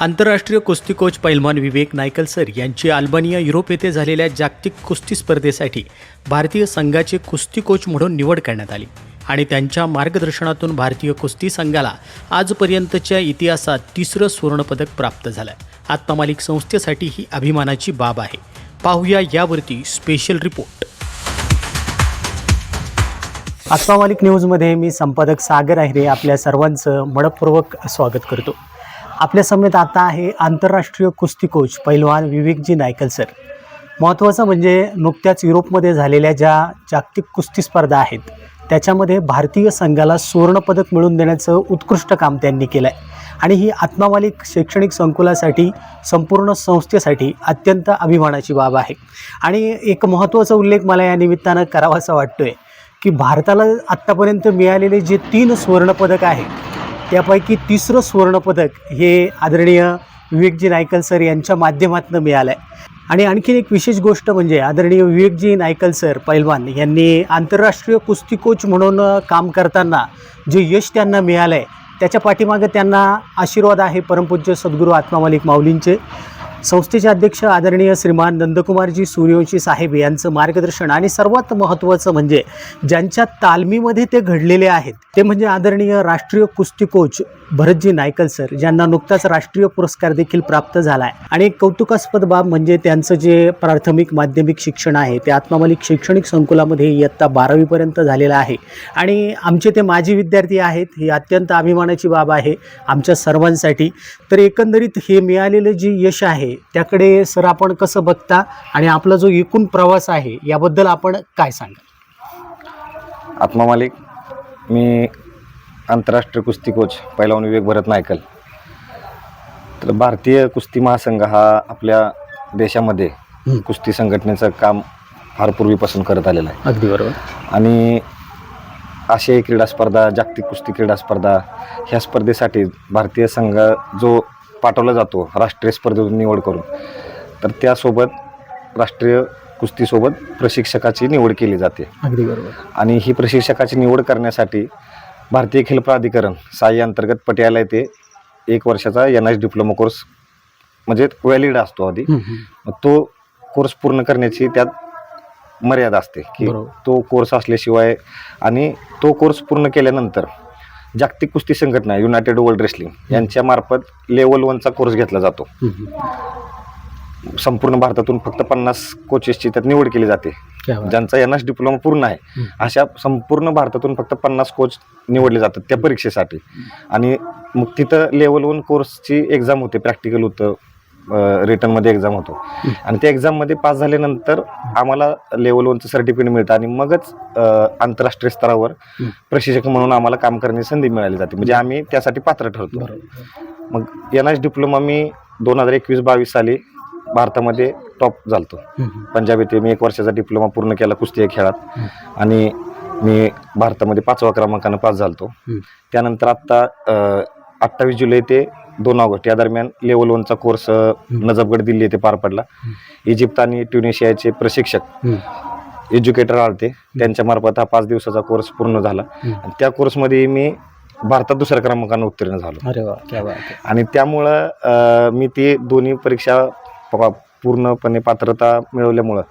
आंतरराष्ट्रीय कुस्ती कोच पैलवान विवेक नायकलसर यांची अल्बानिया युरोप येथे झालेल्या जागतिक कुस्ती स्पर्धेसाठी भारतीय संघाचे कुस्ती कोच म्हणून निवड करण्यात आली आणि त्यांच्या मार्गदर्शनातून भारतीय कुस्ती संघाला आजपर्यंतच्या इतिहासात तिसरं सुवर्णपदक प्राप्त झालं. आत्मामालिक संस्थेसाठी ही अभिमानाची बाब आहे. पाहूया यावरती स्पेशल रिपोर्ट आत्मामालिक न्यूजमध्ये मी संपादक सागर आहिरे आपल्या सर्वांचं मनपूर्वक स्वागत करतो. आपल्या समेत आता आहे आंतरराष्ट्रीय कुस्ती कोच पैलवान विवेकजी नायकल सर महत्त्वाचं म्हणजे नुकत्याच युरोपमध्ये झालेल्या ज्या जागतिक कुस्ती स्पर्धा आहेत त्याच्यामध्ये भारतीय संघाला सुवर्णपदक मिळवून देण्याचं उत्कृष्ट काम त्यांनी केलं आहे आणि ही आत्मामालिक शैक्षणिक संकुलासाठी संपूर्ण संस्थेसाठी अत्यंत अभिमानाची बाब आहे. आणि एक महत्त्वाचा उल्लेख मला या निमित्तानं करावासा वाटतो आहे की भारताला आत्तापर्यंत मिळालेले जे तीन सुवर्णपदक आहे त्यापैकी तिसरं सुवर्णपदक हे आदरणीय विवेकजी नायकल सर यांच्या माध्यमातून मिळालं आहे आणि आणखीन एक विशेष गोष्ट म्हणजे आदरणीय विवेकजी नायकल सर पैलवान यांनी आंतरराष्ट्रीय कुस्ती कोच म्हणून काम करताना जे यश त्यांना मिळालं आहे त्याच्या पाठीमागं त्यांना आशीर्वाद आहे परमपूज्य सद्गुरू आत्मा मालिक माऊलींचे. संस्थेचे अध्यक्ष आदरणीय श्रीमान नंदकुमारजी सूर्यवंशी साहेब यांचं मार्गदर्शन आणि सर्वात महत्त्वाचं म्हणजे ज्यांच्या तालमीमध्ये ते घडलेले आहेत ते म्हणजे आदरणीय राष्ट्रीय कुस्ती कोच भरतजी नायकल सर ज्यांना नुकताच राष्ट्रीय पुरस्कार देखील प्राप्त झाला आहे आणि एक कौतुकास्पद बाब म्हणजे त्यांचं जे प्राथमिक माध्यमिक शिक्षण आहे ते आत्मामालिक शैक्षणिक संकुलामध्ये इयत्ता बारावीपर्यंत झालेलं आहे. आणि आमचे ते माजी विद्यार्थी आहेत ही अत्यंत अभिमानाची बाब आहे आमच्या सर्वांसाठी. तर एकंदरीत हे मिळालेलं जे यश आहे त्याकडे सर आपण कसं बघता आणि आपला जो एकूण प्रवास आहे याबद्दल आपण काय सांगा आत्मामालिक मी आंतरराष्ट्रीय कुस्ती कोच पैलवान विवेक भरत नायकल. तर भारतीय कुस्ती महासंघ हा आपल्या देशामध्ये. कुस्ती संघटनेचं काम फार पूर्वीपासून करत आलेलं आहे. अगदी बरोबर. आणि आशियाई क्रीडा स्पर्धा जागतिक कुस्ती क्रीडा स्पर्धा ह्या स्पर्धेसाठी भारतीय संघ जो पाठवला जातो राष्ट्रीय स्पर्धेतून निवड करून तर त्यासोबत राष्ट्रीय कुस्तीसोबत प्रशिक्षकाची निवड केली जाते. अगदी बरोबर. आणि ही प्रशिक्षकाची निवड करण्यासाठी भारतीय खेल प्राधिकरण साई अंतर्गत पटियाला येथे एक वर्षाचा एन एस डिप्लोमा कोर्स म्हणजे व्हॅलिड असतो आधी. मग तो कोर्स पूर्ण करण्याची त्यात मर्यादा असते की. तो कोर्स असल्याशिवाय आणि तो कोर्स पूर्ण केल्यानंतर जागतिक कुस्ती संघटना युनायटेड वर्ल्ड रेसलिंग यांच्या मार्फत लेवल वनचा कोर्स घेतला जातो. संपूर्ण भारतातून फक्त पन्नास कोचेसची त्यात निवड केली जाते. ज्यांचा एन एस डिप्लोमा पूर्ण आहे. अशा संपूर्ण भारतातून फक्त पन्नास कोच निवडले जातात त्या परीक्षेसाठी आणि मग तिथं लेवल वन कोर्सची एक्झाम होते प्रॅक्टिकल होतं रिटर्नमध्ये एक्झाम होतो. आणि त्या एक्झाममध्ये पास झाल्यानंतर आम्हाला लेवल वनचं सर्टिफिकेट मिळतं आणि मगच आंतरराष्ट्रीय स्तरावर. प्रशिक्षक म्हणून आम्हाला काम करण्याची संधी मिळाली जाते म्हणजे आम्ही त्यासाठी पात्र ठरतो मग एन एस डिप्लोमा मी दोन हजार एकवीस बावीस साली भारतामध्ये टॉप झालतो. पंजाब येथे मी एक वर्षाचा डिप्लोमा पूर्ण केला कुस्ती या खेळात. आणि मी भारतामध्ये पाचवा क्रमांकानं पास झालतो. त्यानंतर आत्ता अठ्ठावीस जुलै ते दोन ऑगस्ट या दरम्यान लेवल वनचा कोर्स नजफगड दिल्ली येथे पार पडला इजिप्त आणि ट्युनिशियाचे प्रशिक्षक. एज्युकेटर आलते त्यांच्या मार्फत हा पाच दिवसाचा कोर्स पूर्ण झाला. आणि त्या कोर्समध्ये मी भारतात दुसऱ्या क्रमांकानं उत्तीर्ण झालो. आणि त्यामुळं मी ती दोन्ही परीक्षा पूर्णपणे पात्रता मिळवल्यामुळं.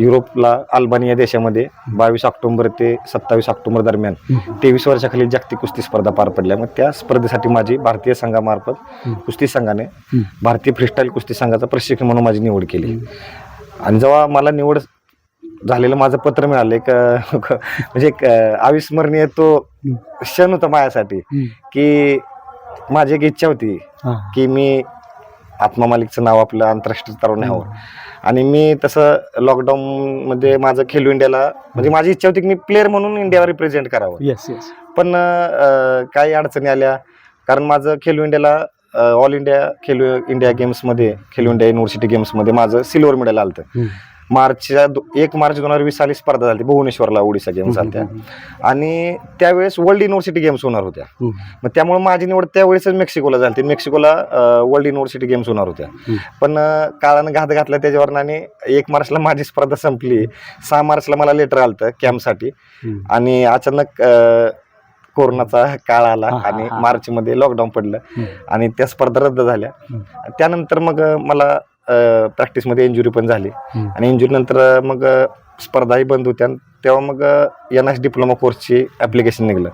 युरोपला अल्बानिया देशामध्ये बावीस ऑक्टोबर ते सत्तावीस ऑक्टोबर दरम्यान. तेवीस वर्षाखालील जागतिक कुस्ती स्पर्धा पार पडल्या मग त्या स्पर्धेसाठी माझी भारतीय संघामार्फत. कुस्ती संघाने. भारतीय फ्रीस्टाईल कुस्ती संघाचा प्रशिक्षक म्हणून माझी निवड केली आणि जेव्हा मला निवड झालेलं माझं पत्र मिळालं एक म्हणजे एक अविस्मरणीय तो. क्षण होता माझ्यासाठी. की माझी एक इच्छा होती. की मी आत्मा मालिकचं नाव आपलं आंतरराष्ट्रीय स्तरावर न्यावं आणि मी तसं लॉकडाऊनमध्ये माझं खेलो इंडियाला म्हणजे माझी इच्छा होती की मी प्लेअर म्हणून इंडियावर रिप्रेझेंट करावं. येस येस पण अं, काही अडचणी आल्या. कारण माझं खेलो इंडियाला ऑल इंडिया खेलो इंडिया गेम्समध्ये खेलो इंडिया युनिव्हर्सिटी गेम्समध्ये माझं सिल्वर मेडल आलं. मार्चच्या दो- एक मार्च दोन हजार वीस साली स्पर्धा झाली भुवनेश्वरला ओडिसा गेम्स झाल्या आणि त्यावेळेस वर्ल्ड युनिव्हर्सिटी गेम्स होणार होत्या हं. मग त्यामुळे माझी निवड त्यावेळेसच मेक्सिकोला झाली मेक्सिकोला वर्ल्ड युनिव्हर्सिटी गेम्स होणार होत्या. पण काळानं घात घातला त्याच्यावर आणि एक मार्चला माझी स्पर्धा संपली सहा मार्चला मला लेटर आलं कॅम्पसाठी. आणि अचानक कोरोनाचा काळ आला आणि हा. मार्च मध्ये लॉकडाऊन पडलं. आणि त्या स्पर्धा रद्द झाल्या. त्यानंतर मग मला प्रॅक्टिसमध्ये इंजुरी पण झाली. आणि इंजुरी नंतर मग स्पर्धाही बंद होत्या. तेव्हा मग एन एस डिप्लोमा कोर्सची ॲप्लिकेशन निघलं.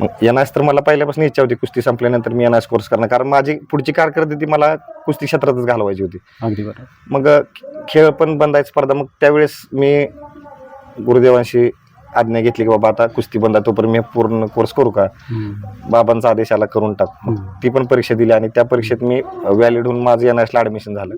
मग एन एस तर मला पहिल्यापासून इच्छा होती कुस्ती संपल्यानंतर मी एन एस कोर्स करणार. कारण माझी पुढची कारकीर्द ती मला कुस्ती क्षेत्रातच घालवायची होती. अगदी बरोबर. मग खेळ पण बंद आहे स्पर्धा. मग त्यावेळेस मी गुरुदेवांशी आज्ञा घेतली की बाबा आता कुस्ती बंद आहे तोपर्यंत मी पूर्ण कोर्स करू का. बाबांचा आदेश आला करून टाक. मग. ती पण परीक्षा दिली आणि त्या परीक्षेत मी व्हॅलिड होऊन माझं एन एसला ॲडमिशन झालं.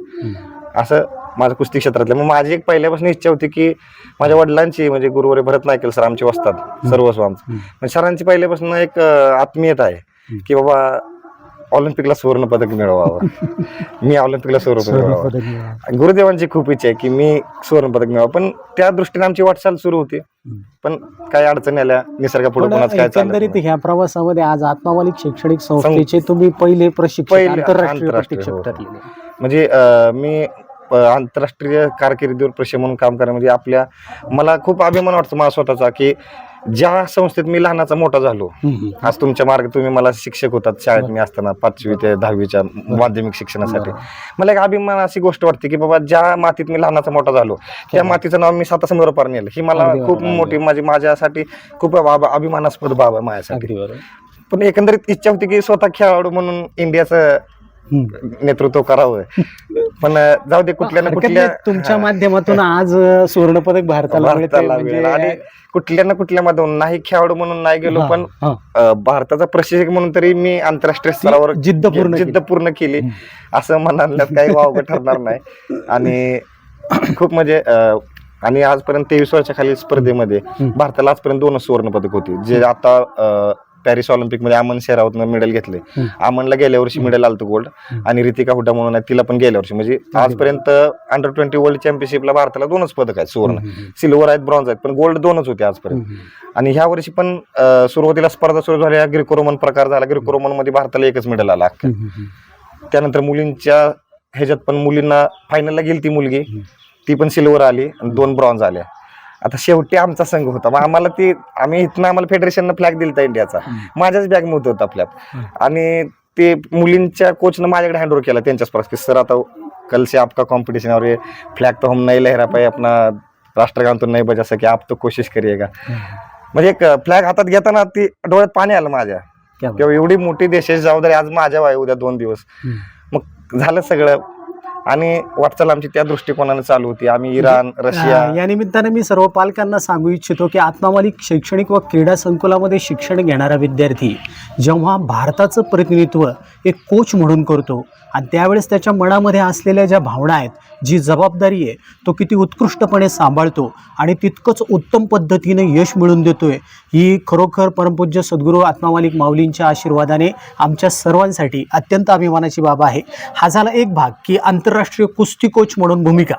असं माझं कुस्ती क्षेत्रातलं मग माझी एक पहिल्यापासून इच्छा होती की माझ्या वडिलांची म्हणजे गुरुवारी भरत नायकेल सर आमचे वसतात सर्वस्व आमचं. सरांची पहिल्यापासून एक अं, आत्मीयता आहे की बाबा ऑलिम्पिकला सुवर्ण पदक मिळवावं मी ऑलिम्पिकला सुवर्ण पदक मिळवावं. गुरुदेवांची खूप इच्छा आहे की मी सुवर्ण पदक मिळावं पण त्या दृष्टीने आमची वाटचाल सुरू होती. पण काही अडचणी आल्या निसर्गापुढे कोणाच काय एकंदरीत. ह्या प्रवासामध्ये आज आत्मामालिक शैक्षणिक संस्थेचे तुम्ही पहिले आंतरराष्ट्रीय प्रशिक्षक हो. ठरलेले म्हणजे मी आंतरराष्ट्रीय कारकिर्दीवर प्रशय म्हणून काम करा म्हणजे आपल्या मला खूप अभिमान वाटतो मला स्वतःचा की ज्या संस्थेत मी लहानाचा मोठा झालो. आज तुमच्या मार्ग तुम्ही मला शिक्षक होतात शाळेत मी असताना पाचवी ते दहावीच्या माध्यमिक शिक्षणासाठी. मला एक अभिमान अशी गोष्ट वाटते की बाबा ज्या मातीत मी लहानाचा मोठा झालो त्या मातीचं नाव मी साता समोर पार नेलं ही मला खूप. मोठी माझी माझ्यासाठी खूप अभ- अभिमानास्पद बाब आहे माझ्यासाठी पण एकंदरीत इच्छा होती की स्वतः खेळाडू म्हणून इंडियाचं. नेतृत्व करावं. पण जाऊ दे कुठल्या ना कुठल्या तुमच्या माध्यमातून आज अ, सुवर्णपदक भारताला म्हणजे. आणि कुठल्या ना कुठल्या माध्यमातून नाही खेळाडू म्हणून नाही गेलो पण भारताचा प्रशिक्षक म्हणून तरी मी आंतरराष्ट्रीय स्तरावर जिद्द पूर्ण जिद्द केली. पूर्ण केली. असं म्हणाल्यात काही वावगं ठरणार नाही. आणि खूप म्हणजे आणि आजपर्यंत तेवीस वर्षाखाली स्पर्धेमध्ये. भारताला आजपर्यंत दोनच सुवर्ण पदक होती. जे आता पॅरिस ऑलिम्पिकमध्ये अमन शेरावतनं मेडल घेतले. अमनला गेल्या वर्षी मेडल आलतं गोल्ड. आणि रितिका हुडा म्हणून आहे तिला पण गेल्या वर्षी. म्हणजे आजपर्यंत अंडर ट्वेंटी वर्ल्ड चॅम्पियनशिपला भारताला दोनच पदक आहेत सुवर्ण. सिल्वर आहेत ब्रॉन्झ आहेत पण गोल्ड दोनच होते आजपर्यंत. आणि ह्या वर्षी पण सुरुवातीला स्पर्धा सुरू झाल्या ग्रिको रोमन प्रकार झाला. ग्रिको रोमनमध्ये भारताला एकच मेडल आला त्यानंतर मुलींच्या ह्याच्यात पण मुलींना फायनलला गेली ती मुलगी. ती पण सिल्वर आली आणि दोन ब्रॉन्झ आल्या. आता शेवटी आमचा संघ होता. मग आम्हाला ती आम्ही इथनं आम्हाला फेडरेशननं फ्लॅग दिलता इंडियाचा. माझ्याच बॅगमध्ये होता फ्लॅग हम्म. आणि ते मुलींच्या कोचनं माझ्याकडे हँडओव्हर केला त्यांच्याच प्रश्न की सर आता कल से आपका कॉम्पिटिशन और ये फ्लॅग तो हम नहीं लहरा पाए अपना राष्ट्रगान तो नहीं बजा सके आप तो कोशिश करिएगा. म्हणजे एक फ्लॅग हातात घेताना ती डोळ्यात पाणी आलं माझ्या. किंवा एवढी मोठी देशाची जबाबदारी आज माझ्या आहे उद्या दोन दिवस. मग झालं सगळं. आणि वाटचाल आमची त्या दृष्टिकोनाने चालू होती. आम्ही इराण रशिया. या निमित्ताने मी सर्व पालकांना सांगू इच्छितो की आत्मामालिक शैक्षणिक व क्रीडा संकुलामध्ये शिक्षण घेणारा विद्यार्थी जेव्हा भारताचं प्रतिनिधित्व एक कोच म्हणून करतो आणि त्यावेळेस त्याच्या मनामध्ये असलेल्या ज्या भावना आहेत जी जबाबदारी आहे तो किती उत्कृष्टपणे सांभाळतो आणि तितकंच उत्तम पद्धतीने यश मिळवून देतोय ही खरोखर परमपूज्य सद्गुरू आत्मामालिक माऊलींच्या आशीर्वादाने आमच्या सर्वांसाठी अत्यंत अभिमानाची बाब आहे. हा झाला एक भाग की आंतरराष्ट्रीय कुस्ती कोच म्हणून भूमिका.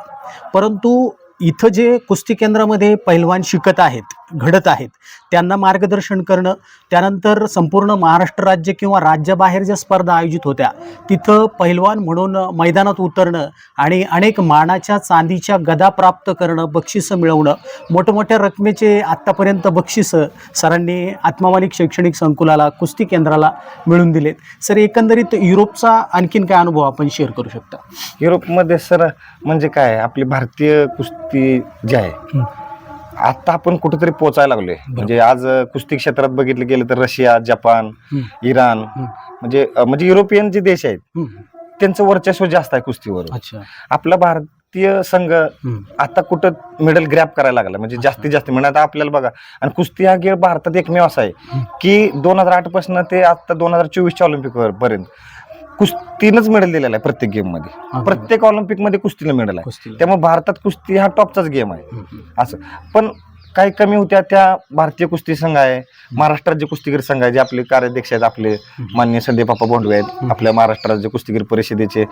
परंतु इथं जे कुस्ती केंद्रामध्ये पैलवान शिकत आहेत घडत आहेत त्यांना मार्गदर्शन करणं त्यानंतर संपूर्ण महाराष्ट्र राज्य किंवा राज्याबाहेर ज्या स्पर्धा आयोजित होत्या तिथं पैलवान म्हणून मैदानात उतरणं आणि अनेक मानाच्या चांदीच्या गदा प्राप्त करणं बक्षिसं मिळवणं मोठमोठ्या रकमेचे आत्तापर्यंत बक्षिसं सरांनी आत्मामालिक शैक्षणिक संकुलाला कुस्ती केंद्राला मिळून दिलेत. सर एकंदरीत युरोपचा आणखीन काय अनुभव आपण शेअर करू शकता? युरोपमध्ये सर म्हणजे काय? आपली भारतीय कुस्ती जी आहे. आता आपण कुठेतरी पोचायला लागलोय म्हणजे आज कुस्ती क्षेत्रात बघितलं गेलं तर रशिया जपान. इराण. म्हणजे म्हणजे युरोपियन जे देश आहेत. त्यांचं वर्चस्व जास्त आहे कुस्तीवर आपला भारतीय संघ. आता कुठं मेडल ग्रॅप करायला लागला म्हणजे जास्तीत जास्त म्हणजे आता आपल्याला बघा आणि कुस्ती हा खेळ भारतात एकमेव असा आहे की दोन हजार आठपासून ते आता दोन हजार चोवीसच्या ऑलिम्पिक पर्यंत कुस्तीनंच मेडल दिलेला आहे प्रत्येक गेममध्ये. प्रत्येक ऑलिम्पिकमध्ये कुस्तीला मेडल आहे. त्यामुळे भारतात कुस्ती हा टॉपचाच गेम आहे. असं. पण काही कमी होत्या त्या भारतीय कुस्ती संघ आहे. महाराष्ट्र राज्य कुस्तीगीर संघ आहे जे आपले कार्याध्यक्ष आहेत आपले मान्य संदीप बाप्पा बोंडवे आहेत आपल्या महाराष्ट्र राज्य कुस्तीगीर परिषदेचे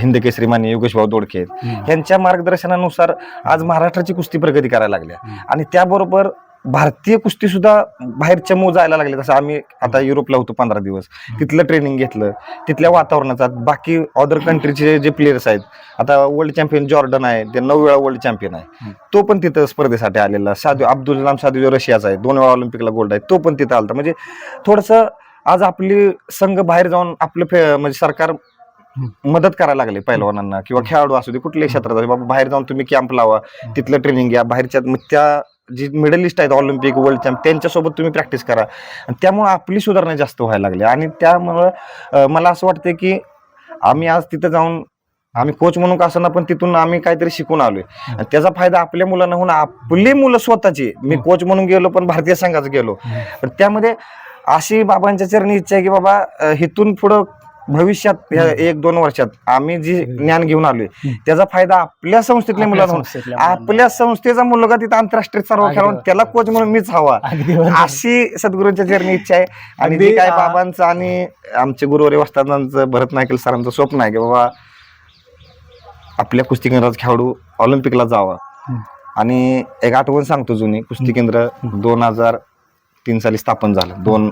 हिंद केसरी मान्य योगेश भाऊ दोडके आहेत. यांच्या मार्गदर्शनानुसार आज महाराष्ट्राची कुस्ती प्रगती करायला लागल्या. आणि त्याबरोबर भारतीय कुस्ती सुद्धा बाहेरच्या मो जायला लागले. तसं आम्ही आता युरोपला होतो पंधरा दिवस. तिथलं ट्रेनिंग घेतलं. तिथल्या वातावरणाचा बाकी अदर कंट्रीचे जे प्लेयर्स आहेत आता वर्ल्ड चॅम्पियन जॉर्डन आहे ते नऊ वेळा वर्ल्ड चॅम्पियन आहे. तो पण तिथं स्पर्धेसाठी आलेला. साधू अब्दुल कलाम साधू जो रशियाचा आहे दोन वेळा ऑलिम्पिकला गोल्ड आहे तो पण तिथं आलता. म्हणजे थोडंसं आज आपली संघ बाहेर जाऊन आपलं फे- म्हणजे सरकार मदत करायला लागले पैलवानांना. किंवा खेळाडू असू दे कुठल्याही क्षेत्रात. बाबा बाहेर जाऊन तुम्ही कॅम्प लावा तिथलं ट्रेनिंग घ्या. बाहेरच्या मग त्या जी मेडलिस्ट आहेत ऑलिम्पिक वर्ल्ड चॅम्प त्यांच्यासोबत तुम्ही प्रॅक्टिस करा. आणि त्यामुळे आपली सुधारणा जास्त व्हायला लागली. आणि त्यामुळं मला असं वाटतं की आम्ही आज तिथं जाऊन आम्ही कोच म्हणून का असं पण तिथून आम्ही काहीतरी शिकून आलोय. आणि त्याचा फायदा आपल्या मुलांना होऊन आपली मुलं स्वतःची. मी कोच म्हणून गेलो पण भारतीय संघाचं गेलो. पण त्यामध्ये अशी बाबांच्या चरणी इच्छा आहे की बाबा हिथून पुढं भविष्यात एक दोन वर्षात आम्ही जी ज्ञान घेऊन आलोय. त्याचा फायदा आपल्या संस्थेतल्या आपल्या मुलांना. संस्थेतल्या. आपल्या संस्थेचा मुलगा तिथं आंतरराष्ट्रीय सर्व अगदी खेळून बरोबर. त्याला कोच म्हणून मीच हवा अगदी बरोबर. अशी सद्गुरूंच्या चरणी इच्छा आहे आणि अगदी, जी काय आ- बाबांचं आणि आमचे गुरुवारी वस्तादांचं भरत नायकल सरांचं स्वप्न आहे की बाबा आपल्या कुस्ती केंद्राचा खेळाडू ऑलिम्पिकला जावा हम्म. आणि एक आठवण सांगतो जुनी कुस्ती केंद्र दोन हजार तीन साली स्थापन झालं दोन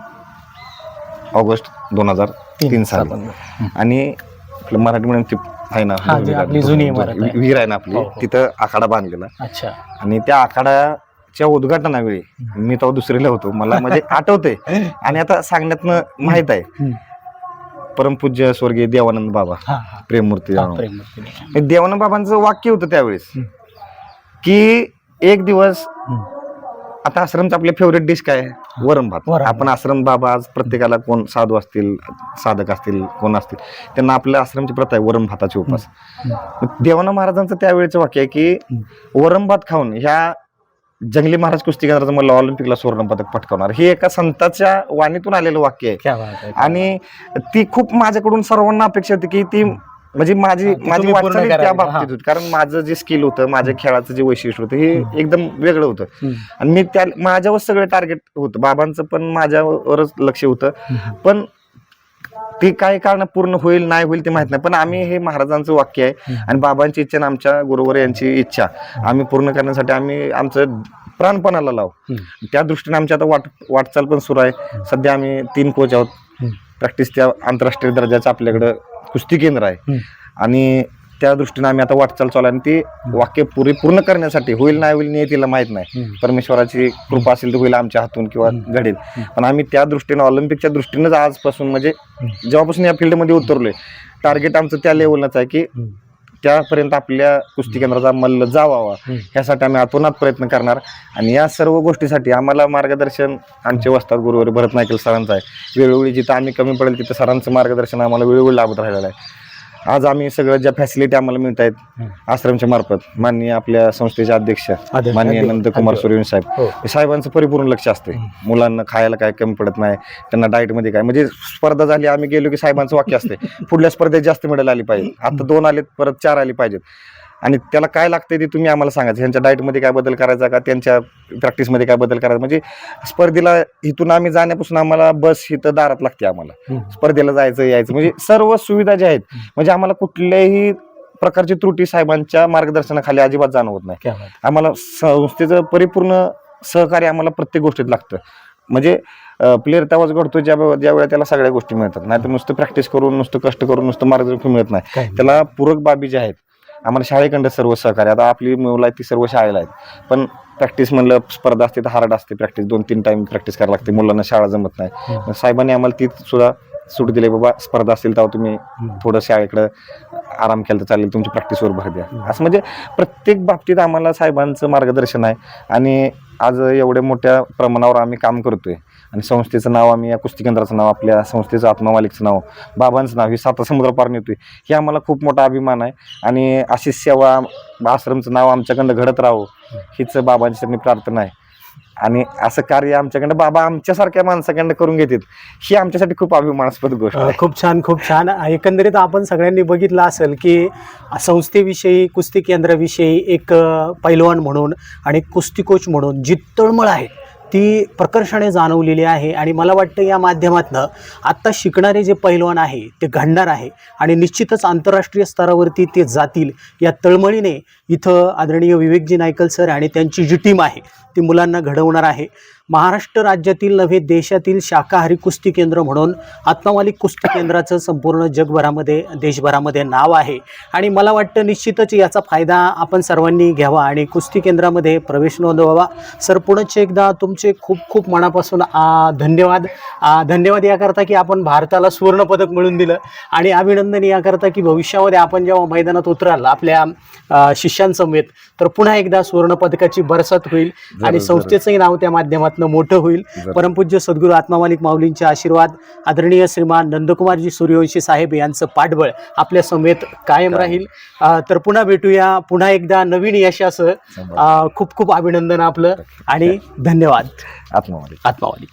ऑगस्ट दोन हजार तीन साली. आणि आपलं मराठी म्हणून ती आहे ना हा, जी आपली जुनी इमारत आहे. विहीर आहे ना आपली हो. तिथं आखाडा बांधलेला अच्छा आणि त्या आखाड्याच्या उद्घाटनावेळी मी तेव्हा दुसरीला होतो मला म्हणजे आठवतंय आणि आता सांगण्यातनं माहीत आहे हम्म. परमपूज्य स्वर्गीय देवानंद बाबा हा हा प्रेममूर्ती देवानंद बाबांचं वाक्य होतं त्यावेळेस. की एक दिवस. आता आश्रमचं आपले फेवरेट डिश काय आहे? वरण भात. वरण. आपण आश्रम बाबा आज प्रत्येकाला कोण साधू असतील साधक असतील कोण असतील त्यांना आपल्या आश्रमची प्रथा आहे वरण भाताची उपास. मग देवानंद महाराजांचं त्यावेळेचं वाक्य आहे की वरण भात खाऊन ह्या जंगली महाराज कुस्ती केंद्राचं मला ऑलिम्पिकला सुवर्ण पदक पटकावणार. हे एका संताच्या वाणीतून आलेलं वाक्य आहे. क्या बात आहे आणि ती खूप माझ्याकडून सर्वांना अपेक्षा होती की ती म्हणजे माझी हा, ती माझी तुम्ही पूर्ण वाटचाल त्या करावी. बाबतीत हा. होती. कारण माझं जे स्किल होतं माझ्या खेळाचं जे वैशिष्ट्य होतं हे एकदम वेगळं होतं. हम्म. आणि मी त्या माझ्यावर सगळं टार्गेट होतं. बाबांचं पण माझ्यावरच लक्ष होतं. पण ते काय कारण पूर्ण होईल नाही होईल ते माहीत नाही. पण आम्ही हे महाराजांचं वाक्य आहे आणि बाबांची इच्छा आणि आमच्या गुरुवर यांची इच्छा. आम्ही पूर्ण करण्यासाठी आम्ही आमचं प्राणपणाला लावू. हम्म. त्या दृष्टीने आमची आता वाट वाटचाल पण सुरू आहे. सध्या आम्ही तीन कोच आहोत. हम्म. प्रॅक्टिस त्या आंतरराष्ट्रीय दर्जाचं आपल्याकडं कुस्ती केंद्र आहे. आणि त्या दृष्टीने आम्ही आता वाटचाल चालू आहे आणि ती वाक्य पुरी पूर्ण करण्यासाठी होईल नाही होईल नियतीला माहीत नाही. परमेश्वराची कृपा असेल तर होईल आमच्या हातून किंवा घडेल. पण आम्ही त्या दृष्टीने ऑलिम्पिकच्या दृष्टीनेच आजपासून म्हणजे जेव्हापासून या फील्डमध्ये उतरलोय टार्गेट आमचं त्या लेवलच आहे की. त्यापर्यंत आपल्या कुस्ती केंद्राचा मल्ल जावा हम्म. ह्यासाठी आम्ही अतोनात प्रयत्न करणार. आणि या सर्व गोष्टीसाठी आम्हाला मार्गदर्शन आमचे वस्ताद गुरुवारी भरत नायकल सरांचं आहे. वेळोवेळी जिथं आम्ही कमी पडेल तिथं सरांचं मार्गदर्शन आम्हाला वेळोवेळी लाभत राहिलेलं आहे. आज आम्ही सगळं ज्या फॅसिलिटी आम्हाला मिळत आहेत. आश्रमच्या मार्फत माननीय आपल्या संस्थेचे अध्यक्ष माननीय नंदकुमार अध्यक्ष. सूर्यवंशी साहेब. हो. हे साहेबांचं परिपूर्ण लक्ष असते मुलांना खायला काय कमी पडत नाही त्यांना डाएटमध्ये काय म्हणजे स्पर्धा झाली आम्ही गेलो की साहेबांचं वाक्य असते पुढल्या स्पर्धेत जास्त मेडल आली पाहिजे आता दोन आलेत परत चार आली पाहिजेत. आणि त्याला काय लागतंय ते तुम्ही आम्हाला सांगायचं ह्यांच्या डाएटमध्ये काय बदल करायचा का? त्यांच्या प्रॅक्टिसमध्ये काय बदल करायचा? म्हणजे स्पर्धेला इथून आम्ही जाण्यापासून आम्हाला बस इथं दारात लागते आम्हाला. हम्म. स्पर्धेला जायचं यायचं. म्हणजे सर्व सुविधा ज्या आहेत म्हणजे आम्हाला कुठल्याही प्रकारची त्रुटी साहेबांच्या मार्गदर्शनाखाली अजिबात जाणवत नाही. आम्हाला संस्थेचं परिपूर्ण सहकार्य आम्हाला प्रत्येक गोष्टीत लागतं. म्हणजे प्लेअर तेव्हाच घडतो ज्या ज्या वेळेला त्याला सगळ्या गोष्टी मिळतात. नाही तर नुसतं प्रॅक्टिस करून नुसतं कष्ट करून नुसतं मार्गदर्शन मिळत नाही. त्याला पूरक बाबी ज्या आहेत आम्हाला शाळेकडं सर्व सहकार्य. आता आपली मुलं आहेत ती सर्व शाळेला आहेत. पण प्रॅक्टिस म्हणलं स्पर्धा असते तर हार्ड असते प्रॅक्टिस दोन तीन टाइम प्रॅक्टिस करायला लागते. मुलांना शाळा जमत नाही. साहेबांनी आम्हाला ती सुद्धा सूट दिली. बाबा स्पर्धा असतील तेव्हा तुम्ही. थोडं शाळेकडं आराम केला तर चालेल. तुमची प्रॅक्टिसवर भर द्या. असं म्हणजे प्रत्येक बाबतीत आम्हाला साहेबांचं मार्गदर्शन आहे. आणि आज एवढ्या मोठ्या प्रमाणावर आम्ही काम करतोय. आणि संस्थेचं नाव आम्ही या कुस्ती केंद्राचं नाव आपल्या संस्थेचं आत्मामालिकचं नाव बाबांचं नाव हे साता समुद्र पार नेतोय. हे आम्हाला खूप मोठा अभिमान आहे. आणि अशी सेवा आश्रमचं नाव आमच्याकडं घडत राहो हीच बाबांची चरणी प्रार्थना आहे. आणि असं कार्य आमच्याकडं बाबा आमच्यासारख्या माणसाकडनं करून घेतात ही आमच्यासाठी खूप अभिमानास्पद गोष्ट खूप छान खूप छान. एकंदरीत आपण सगळ्यांनी बघितलं असेल की संस्थेविषयी कुस्ती केंद्राविषयी एक पैलवान म्हणून आणि कुस्ती कोच म्हणून जी तळमळ आहे ती प्रकर्षाने जाणवलेली आहे आणि मला वाटतं या माध्यमातनं आत्ता शिकणारे जे पैलवान आहे ते घडणार आहे आणि निश्चितच आंतरराष्ट्रीय स्तरावरती ते जातील या तळमळीने इथं आदरणीय विवेकजी नायकल सर आणि त्यांची जी टीम आहे ती मुलांना घडवणार आहे. महाराष्ट्र राज्यातील नव्हे देशातील शाकाहारी कुस्ती केंद्र म्हणून आत्मामालिक कुस्ती केंद्राचं संपूर्ण जगभरामध्ये देशभरामध्ये नाव आहे. आणि मला वाटतं निश्चितच याचा फायदा आपण सर्वांनी घ्यावा आणि कुस्ती केंद्रामध्ये प्रवेश नोंदवावा. सर पुनश्च एकदा तुमचे खूप खूप मनापासून आ, धन्यवाद. धन्यवाद याकरता की आपण भारताला सुवर्णपदक मिळवून दिलं. आणि अभिनंदन याकरता की भविष्यामध्ये आपण जेव्हा मैदानात उतराल आपल्या आ, शिष्यांसमेत तर पुन्हा एकदा सुवर्णपदकाची बरसात होईल. आणि. संस्थेचंही नाव त्या माध्यमातून मोठं होईल. परमपूज्य सद्गुरू आत्मामालिक माऊलींचे आशीर्वाद. आदरणीय श्रीमान नंदकुमारजी सूर्यवंशी साहेब यांचं पाठबळ आपल्या समेत कायम. राहील. तर पुन्हा भेटूया पुन्हा एकदा नवीन यशासह खूप खूप अभिनंदन आपलं आणि धन्यवाद. आत्मामध्ये आत्मावाली